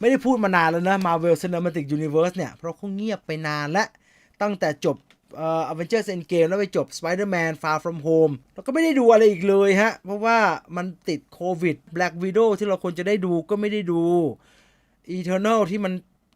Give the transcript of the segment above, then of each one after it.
ไม่ได้พูดมานานแล้วนะ Marvel Cinematic Universe เนี่ย เพราะเขาเงียบไปนานและ ตั้งแต่จบเอ่อ Avengers Endgame แล้วไปจบ Spider-Man Far From Home แล้วก็ไม่ได้ดูอะไรอีกเลยฮะ เพราะว่ามันติดโควิด Black Widow ที่เราควรจะได้ดูก็ไม่ได้ดู Eternal ที่มัน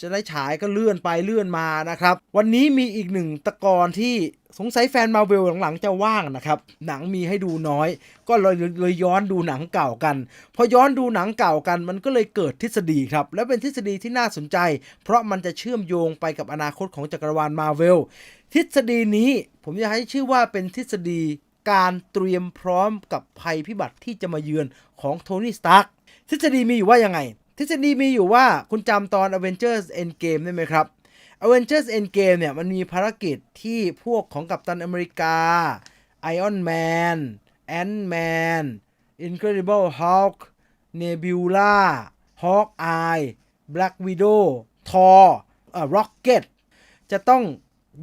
จะได้ฉายก็เลื่อนไปเลื่อนมานะครับ วันนี้มีอีกหนึ่งตะกอนที่สงสัยแฟนมาเวลหลังๆจะว่างนะครับ หนังมีให้ดูน้อย ก็เลยเลยย้อนดูหนังเก่ากัน พอย้อนดูหนังเก่ากัน มันก็เลยเกิดทฤษฎีครับ และเป็นทฤษฎีที่น่าสนใจ เพราะมันจะเชื่อมโยงไปกับอนาคตของจักรวาลมาเวลทฤษฎีนี้ผมจะให้ชื่อว่าเป็นทฤษฎีการเตรียมพร้อมกับภัยพิบัติที่จะมาเยือนของโทนี่สตาร์กทฤษฎีมีอยู่ว่ายังไง ทฤษฎีมีอยู่ว่าคุณจำตอน Avengers Endgame ได้ไหมครับ Avengers Endgame เนี่ยมันมีภารกิจที่พวกของกัปตันอเมริกา Iron Man Ant-Man Incredible Hulk Nebula Hawkeye Black Widow Thor เอ่อ Rocket จะต้อง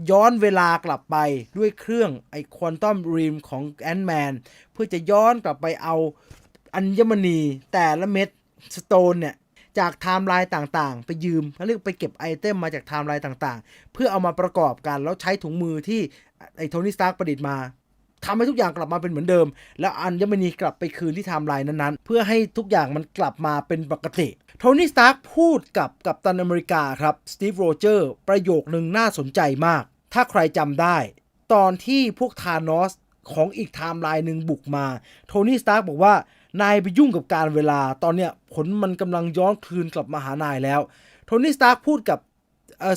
ย้อนเวลากลับไปด้วยเครื่องไอควอนตัมรีมของแอนด์แมนเพื่อจะย้อนกลับไปเอาอัญมณีแต่ละเม็ดสโตนเนี่ย จากไทม์ไลน์ต่างๆ ไปยืมเขาเรียกไปเก็บไอเทมมาจากไทม์ไลน์ต่างๆ เพื่อเอามาประกอบกันแล้วใช้ถุงมือที่ไอโทนี่สตาร์กประดิษฐ์มาทำให้ทุกอย่างกลับมาเป็นเหมือนเดิม แล้วอัญมณีกลับไปคืนที่ไทม์ไลน์นั้นๆ เพื่อให้ทุกอย่างมันกลับมาเป็นปกติ โทนี่สตาร์กพูดกับกัปตันอเมริกาครับสตีฟโรเจอร์ประโยคหนึ่งน่าสนใจมาก ถ้าใครจำได้ ตอนที่พวกธานอสของอีกไทม์ไลน์หนึ่งบุกมา โทนี่สตาร์กบอกว่า นายไปยุ่งกับการเวลา ตอนเนี้ยผลมันกำลังย้อนคืนกลับมาหานายแล้ว โทนี่สตาร์กพูดกับ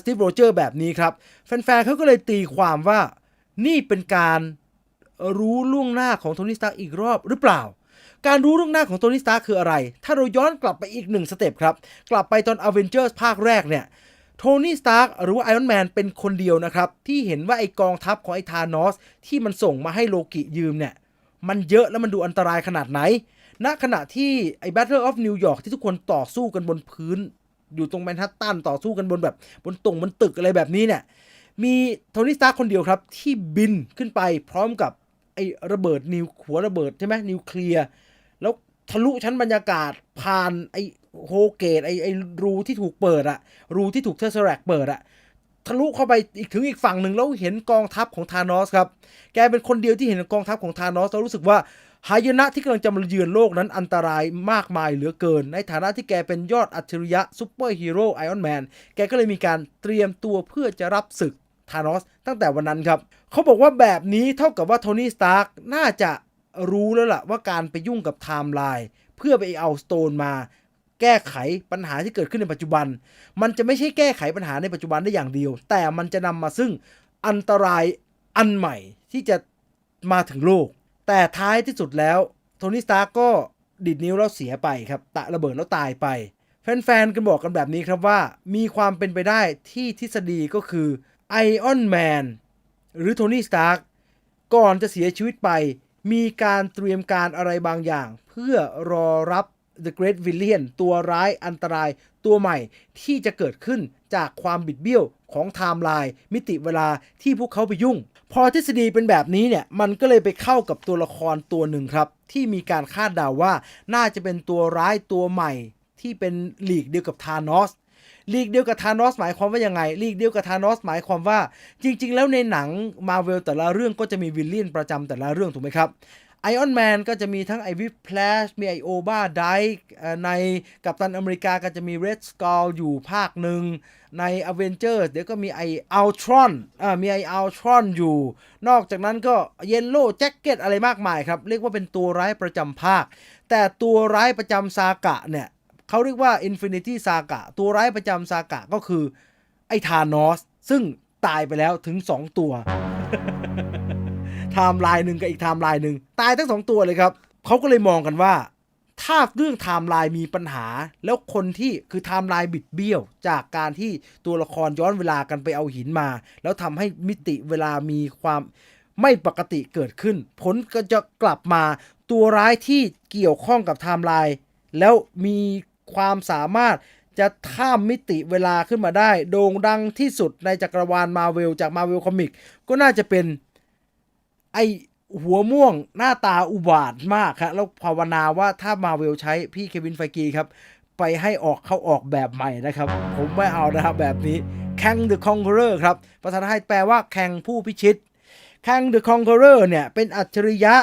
สตีฟโรเจอร์แบบนี้ครับ แฟนๆเขาก็เลยตีความว่านี่เป็นการรู้ล่วงหน้าของโทนี่สตาร์กอีกรอบหรือเปล่า การรู้ล่วงหน้าของโทนี่สตาร์กคืออะไร ถ้าเราย้อนกลับไปอีกหนึ่งสเต็ปครับ กลับไปตอน Avengers ภาคแรกเนี่ยโทนี่สตาร์กหรือว่าไอรอนแมนเป็นคนเดียวนะครับ ที่เห็นว่าไอกองทัพของไอธานอสที่มันส่งมาให้โลกิยืมเนี่ย มันเยอะแล้วมันดูอันตรายขนาดไหน ณขณะที่ไอ้ Battle of New York ที่ทุกคนต่อสู้กันบนพื้น อยู่ตรงแมนฮัตตันต่อสู้กันบนแบบบนตรงบนตึกอะไรแบบนี้เนี่ย มีโทนี่สตาร์คนเดียวครับ ที่บินขึ้นไปพร้อมกับไอ้ระเบิดนิวหัวระเบิดใช่ไหมนิวเคลียร์แล้วทะลุชั้นบรรยากาศผ่านไอ้โฮเกตไอ้ไอ้รูที่ถูกเปิดอะรูที่ถูกเทอร์เซแรกเปิดอะทะลุเข้าไปอีกถึงอีกฝั่งหนึ่งแล้วเห็นกองทัพของธานอสครับ แกเป็นคนเดียวที่เห็นกองทัพของธานอสแล้วรู้สึกว่า หายนะที่กำลังจะมาเยือนโลกนั้นอันตรายมากมายเหลือเกิน ในฐานะที่แกเป็นยอดอัจฉริยะซูเปอร์ฮีโร่ไอออนแมนแกก็เลยมีการเตรียมตัวเพื่อจะรับศึกธานอสตั้งแต่วันนั้นครับ เขาบอกว่าแบบนี้เท่ากับว่าโทนี่สตาร์กน่าจะรู้แล้วล่ะว่าการไปยุ่งกับไทม์ไลน์เพื่อไปเอาสโตนมา แก้ไขปัญหาที่เกิดขึ้นในปัจจุบัน มันจะไม่ใช่แก้ไขปัญหาในปัจจุบันได้อย่างเดียว แต่มันจะนำมาซึ่งอันตรายอันใหม่ที่จะมาถึงโลก แต่ท้ายที่สุดแล้วโทนี่สตาร์กก็ดิดนิ้วแล้วเสียไปครับ ตะระเบิดแล้วตายไป แฟนๆ กันบอกกันแบบนี้ครับว่า มีความเป็นไปได้ที่ทฤษฎีก็คือไอออนแมนหรือโทนี่สตาร์กก่อนจะเสียชีวิตไป มีการเตรียมการอะไรบางอย่าง เพื่อรอรับ The Great Villain ตัวร้ายอันตรายตัวใหม่ที่จะเกิดขึ้นจากความบิดเบี้ยวของไทม์ไลน์มิติเวลาที่พวกเขาไปยุ่ง พอทฤษฎีเป็นแบบนี้เนี่ยมันก็เลยไปเข้ากับตัวละครตัวหนึ่งครับ ที่มีการคาดเดาว่าน่าจะเป็นตัวร้ายตัวใหม่ ที่เป็นหลีกเดียวกับธานอสลีกเดียวกับธานอสหมายความว่ายังไงลีกเดียวกับธานอสหมายความว่า จริง ๆ แล้วในหนังมาเวลแต่ละเรื่องก็จะมีวิลเลียนประจำแต่ละเรื่องถูกไหมครับ ไอออนแมนก็จะมีทั้งไอวิฟแพลชมีไอโอบ้าไดในกัปตันอเมริกาก็จะมีเรดสกอลอยู่ภาคหนึ่ง ใน a v e n g e r s เดี๋ยวก็มีไออัลทรอนอ่ามีไออัลทรอนอยู่ นอกจากนั้นก็เยลโล่แจ็คเก็ตอะไรมากมายครับ เรียกว่าเป็นตัวร้ายประจำภาค แต่ตัวร้ายประจำซากะเนี่ยเขาเรียกว่า Infinity Saga ตัวร้ายประจำซากะก็คือไอธานอสซึ่งตายไปแล้วถึง 2 ตัว ไทม์ไลน์หนึ่งกับอีกไทม์ไลน์หนึ่งตายทั้งสองตัวเลยครับเขาก็เลยมองกันว่า ถ้าเรื่องไทม์ไลน์มีปัญหา แล้วคนที่คือไทม์ไลน์บิดเบี้ยว จากการที่ตัวละครย้อนเวลากันไปเอาหินมา แล้วทำให้มิติเวลามีความไม่ปกติเกิดขึ้น ผลก็จะกลับมาตัวร้ายที่เกี่ยวข้องกับไทม์ไลน์แล้วมีความสามารถจะข้ามมิติเวลาขึ้นมาได้ โด่งดังที่สุดในจักรวาลมาเวลจากมาเวลคอมิกก็น่าจะเป็น ไอหัวม่วงหน้าตาอุบาทมากครับแล้วภาวนาว่าถ้ามาเวลใช้พี่เควินไฟกีครับ ไปให้ออกเขาออกแบบใหม่นะครับ ผมไม่เอานะครับแบบนี้ Kang the Conqueror ครับภาษาไทยแปลว่าแข่งผู้พิชิต Kang the Conqueror เนี่ย เป็นอัจฉริยะ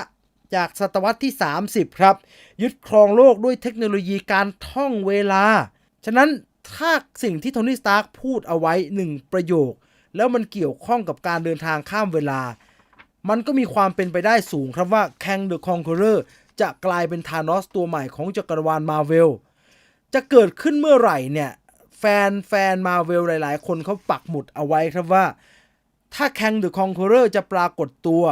จากศตวรรษที่ 30 ครับ ยึดครองโลกด้วยเทคโนโลยีการท่องเวลา ฉะนั้นถ้าสิ่งที่โทนี่สตาร์กพูดเอาไว้หนึ่งประโยค แล้วมันเกี่ยวข้องกับการเดินทางข้ามเวลา มันก็มีความเป็นไปได้สูงครับว่า Kang the Conqueror จะกลายเป็นธานอสตัวใหม่ของจักรวาลมาเวลจะเกิดขึ้นเมื่อไหร่เนี่ยแฟนแฟนมาเวลหลาย ๆ คนเขาปักหมุดเอาไว้ครับว่า ถ้า Kang the Conqueror จะปรากฏตัว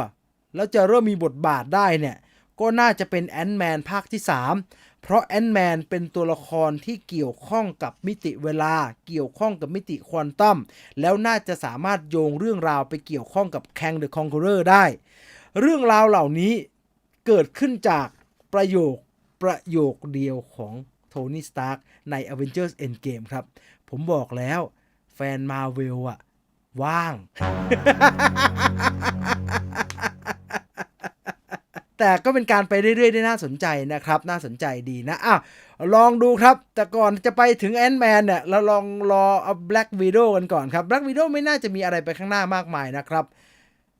แล้วจะเริ่มมีบทบาทได้เนี่ยก็น่าจะเป็นแอนด์แมนภาคที่ 3 เพราะแอนด์แมนเป็นตัวละครที่เกี่ยวข้องกับมิติเวลา เกี่ยวข้องกับมิติควอนตัมแล้วน่าจะสามารถโยงเรื่องราวไปเกี่ยวข้องกับ Kang the Conqueror ได้ เรื่องราวเหล่านี้เกิดขึ้นจากประโยคประโยคเดียวของโทนี่สตาร์กใน Avengers Endgame ครับ ผมบอกแล้วแฟนมาเวลอะว่าง แต่ก็เป็นการไปเรื่อยๆได้น่าสนใจนะครับ น่าสนใจดีนะอ้าวลองดูครับ แต่ก่อนจะไปถึงแอนด์แมนเนี่ยเราลองรอเอา Black Widow กันก่อนครับ Black Widow ไม่น่าจะมีอะไรไปข้างหน้ามากมายนะครับ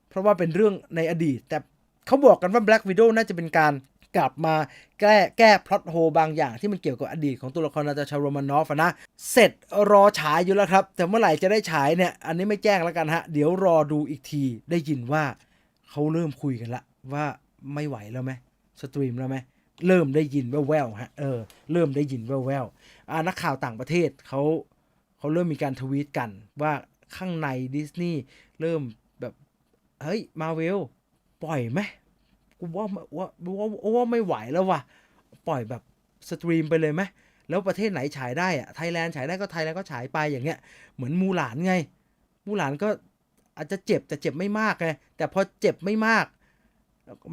เพราะว่าเป็นเรื่องในอดีต แต่เขาบอกกันว่า Black Widow น่าจะเป็นการกลับมาแก้แก้พล็อตโฮบางอย่างที่มันเกี่ยวกับอดีตของตัวละครนาตาชาโรมานอฟนะเสร็จรอฉายอยู่แล้วครับ แต่เมื่อไหร่จะได้ฉายเนี่ย อันนี้ไม่แจ้งแล้วกันฮะ เดี๋ยวรอดูอีกทีได้ยินว่าเขาเริ่มคุยกันละว่า ไม่ไหวแล้วไหมสตรีมแล้วไหมเริ่มได้ยินแว่วๆฮะเออเริ่มได้ยินแว่วๆอ่านักข่าวต่างประเทศเขาเขาเริ่มมีการทวีตกันว่าข้างในดิสนีย์เริ่มแบบเฮ้ยมาเวลปล่อยไหมกูว่าว่าว่าว่าไม่ไหวแล้วว่ะปล่อยแบบสตรีมไปเลยไหมแล้วประเทศไหนฉายได้อะไทยแลนด์ฉายได้ก็ไทยแลนด์ก็ฉายไปอย่างเงี้ยเหมือนมูหลานไง มูหลานก็อาจจะเจ็บแต่เจ็บไม่มากไงแต่พอเจ็บไม่มาก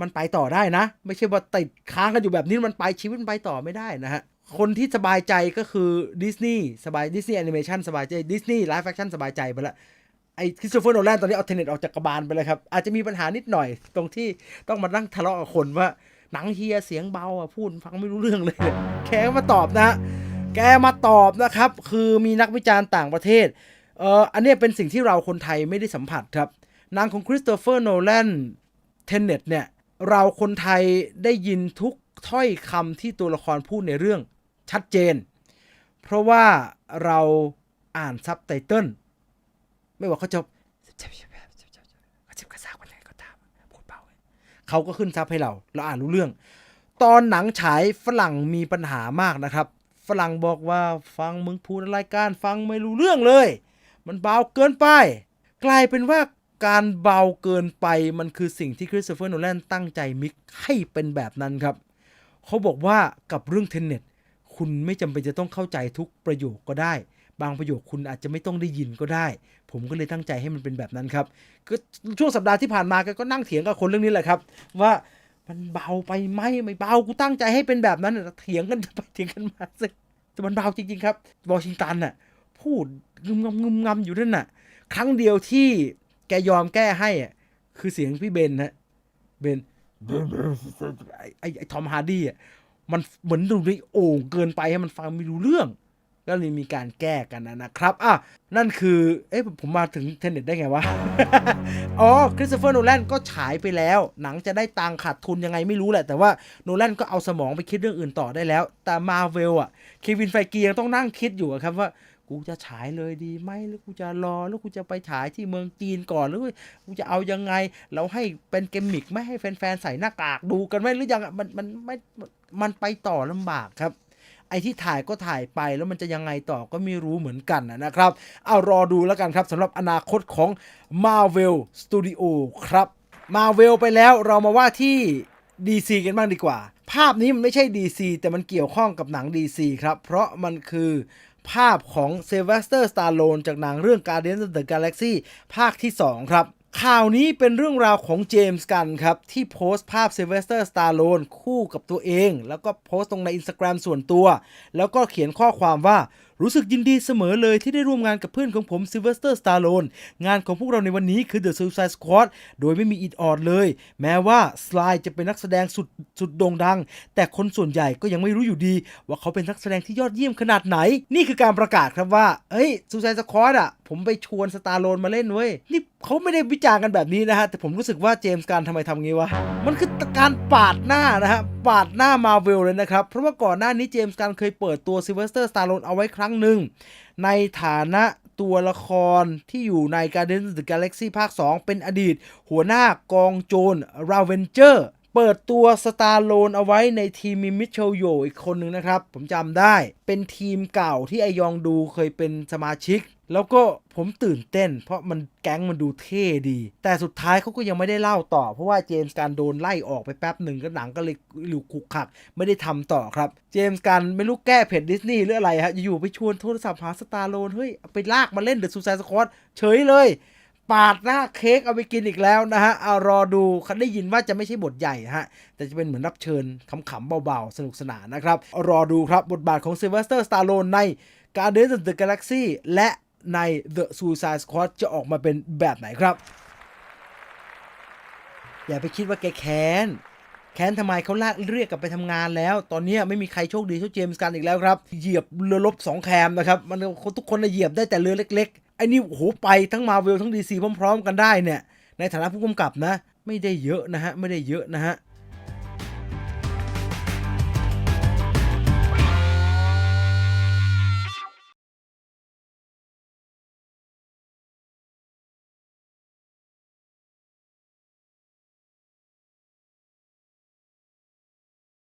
มันไปต่อได้นะ ไม่ใช่ว่าติดค้างกันอยู่แบบนี้มันไปชีวิตมันไปต่อไม่ได้นะฮะ คนที่สบายใจก็คือดิสนีย์สบายดิสนีย์แอนิเมชันสบายใจดิสนีย์ไลฟ์แฟคชั่นสบายใจไปละไอ้คริสโตเฟอร์โนแลนตอนนี้เอาเทเน็ตออกจากกระบาลไปเลยครับ อาจจะมีปัญหานิดหน่อยตรงที่ต้องมานั่งทะเลาะกับคนว่าหนังเฮียเสียงเบาอะพูดฟังไม่รู้เรื่องเลย แกมาตอบนะ แกมาตอบนะครับ คือมีนักวิจารณ์ต่างประเทศเอ่ออันนี้เป็นสิ่งที่เราคนไทยไม่ได้สัมผัสครับหนังของคริสโตเฟอร์โนแลน เทเน็ตเนี่ยเราคนไทยได้ยินทุกถ้อยคำที่ตัวละครพูดในเรื่องชัดเจน เพราะว่าเราอ่านซับไตเติลไม่ว่าเขาจะเขาจะกระซากวันไหนก็ตามพูดเบาเขาก็ขึ้นซับให้เรา เราอ่านรู้เรื่อง ตอนหนังฉายฝรั่งมีปัญหามากนะครับ ฝรั่งบอกว่าฟังมึงพูดรายการฟังไม่รู้เรื่องเลย มันเบาเกินไป กลายเป็นว่า การเบาเกินไปมันคือสิ่งที่คริสโตเฟอร์โนแลนตั้งใจมิกให้เป็นแบบนั้นครับ เขาบอกว่ากับเรื่องเทนเน็ตคุณไม่จำเป็นจะต้องเข้าใจทุกประโยคก็ได้ บางประโยคคุณอาจจะไม่ต้องได้ยินก็ได้ ผมก็เลยตั้งใจให้มันเป็นแบบนั้นครับก็ช่วงสัปดาห์ที่ผ่านมาก็นั่งเถียงกับคนเรื่องนี้แหละครับ ว่ามันเบาไปไหมไม่เบากูตั้งใจให้เป็นแบบนั้นเถียงกันไปเถียงกันมาสิแต่มันเบาจริงๆครับวอชิงตันน่ะพูดงึมงำงึมงำอยู่นั่นน่ะ ครั้งเดียวที่ แกยอมแก้ให้อะคือเสียงพี่เบนฮะเบนไอ้ไอ้ทอมฮาร์ดี้อะมันเหมือนดูในโอ่งเกินไปให้มันฟังไม่รู้เรื่อง ก็เลยมีการแก้กันนะนะครับอะนั่นคือ เอ๊ะผมมาถึงเทนเน็ตได้ไงวะ อ๋อ คริสโตเฟอร์โนแลนก็ฉายไปแล้ว หนังจะได้ตังค์ขาดทุนยังไงไม่รู้แหละ แต่ว่าโนแลนก็เอาสมองไปคิดเรื่องอื่นต่อได้แล้ว แต่มาเวลอะ เควินไฟกียังต้องนั่งคิดอยู่ครับว่า กูจะฉายเลยดีไหมหรือกูจะรอแล้วกูจะไปฉายที่เมืองจีนก่อนหรือกูจะเอายังไง เราให้เป็นเกมมิกไม่ให้แฟนๆใส่หน้ากากดูกันไหมหรือยังอะมันมันไม่มันไปต่อลำบากครับ ไอ้ที่ถ่ายก็ถ่ายไปแล้วมันจะยังไงต่อก็ไม่รู้เหมือนกันนะครับ เอารอดูแล้วกันครับสำหรับอนาคตของ Marvel Studio ครับ Marvel ไปแล้วเรามาว่าที่ DC กันบ้างดีกว่า ภาพนี้มันไม่ใช่ DC แต่มันเกี่ยวข้องกับหนัง DC ครับ เพราะมันคือภาพของเซเวสเตอร์สตาร์โลนจากหนังเรื่อง Guardians of the Galaxy ภาคที่ 2 ครับ ข่าวนี้เป็นเรื่องราวของเจมส์กันครับ ที่โพสต์ภาพเซเวสเตอร์สตาร์โลนคู่กับตัวเอง แล้วก็โพสต์ตรงใน Instagram ส่วนตัว แล้วก็เขียนข้อความว่า รู้สึกยินดีเสมอเลยที่ได้ร่วมงานกับเพื่อนของผมซิลเวสเตอร์สตาร์โลนงานของพวกเราในวันนี้คือ The Suicide Squad โดยไม่มีอิดออดเลย แม้ว่าสไลด์จะเป็นนักแสดงสุดสุดโด่งดัง แต่คนส่วนใหญ่ก็ยังไม่รู้อยู่ดี ว่าเขาเป็นนักแสดงที่ยอดเยี่ยมขนาดไหน นี่คือการประกาศครับว่าเฮ้ยซูซายสควอตอะผมไปชวนสตาร์โลนมาเล่นเว้ยนี่เขาไม่ได้วิจารณ์กันแบบนี้นะฮะ แต่ผมรู้สึกว่าเจมส์การทำไมทำงี้วะ มันคือการปาดหน้านะฮะ ปาดหน้ามาเวลเลยนะครับ เพราะว่าก่อนหน้านี้เจมส์การเคยเปิดตัวซิลเวสเตอร์สตาร์ลอนเอาไว้ครั้งหนึ่ง ในฐานะตัวละครที่อยู่ใน Guardians of the Galaxy ภาค 2 เป็นอดีต หัวหน้ากองโจรราเวนเจอร์ เปิดตัวสตาร์โลนเอาไว้ในทีมมีมิเชลโยอีกคนหนึ่งนะครับ ผมจำได้ เป็นทีมเก่าที่ไอยองดูเคยเป็นสมาชิก แล้วก็ผมตื่นเต้น เพราะมันแก๊งมันดูเท่ดี แต่สุดท้ายเขาก็ยังไม่ได้เล่าต่อ เพราะว่าเจมส์การโดนไล่ออกไปแป๊บหนึ่งก็หนังก็เลยหลุกขุกขัก ไม่ได้ทำต่อครับ เจมส์การไม่รู้แก้เผ็ดดิสนีย์หรืออะไรฮะอยู่ไปชวนโทรศัพท์หาสตาร์โลนเฮ้ยไปลากมาเล่นเดอะซูซายสควอตเฉยเลย ปาดหน้าเค้กเอาไปกินอีกแล้วนะฮะเอารอดูคันได้ยินว่าจะไม่ใช่บทใหญ่ฮะ แต่จะเป็นเหมือนรับเชิญขำๆเบาๆ สนุกสนานนะครับ รอดูครับบทบาทของซิลเวสเตอร์สตาร์โลนใน Guardians of the Galaxy และใน The Suicide Squad จะออกมาเป็นแบบไหนครับ อย่าไปคิดว่าแกแค้น แค้นทำไมเขาลากเรียกกลับไปทำงานแล้ว ตอนนี้ไม่มีใครโชคดีเท่าเจมส์กันอีกแล้วครับ เหยียบเรือรบสองแคมนะครับ มันทุกคนเหยียบได้แต่เรือเล็กๆ ไอ้นี่โหไปทั้งมาเวลทั้งดีซีพร้อม ๆ กันได้เนี่ย ในฐานะผู้กำกับนะ ไม่ได้เยอะนะฮะ ไม่ได้เยอะนะฮะ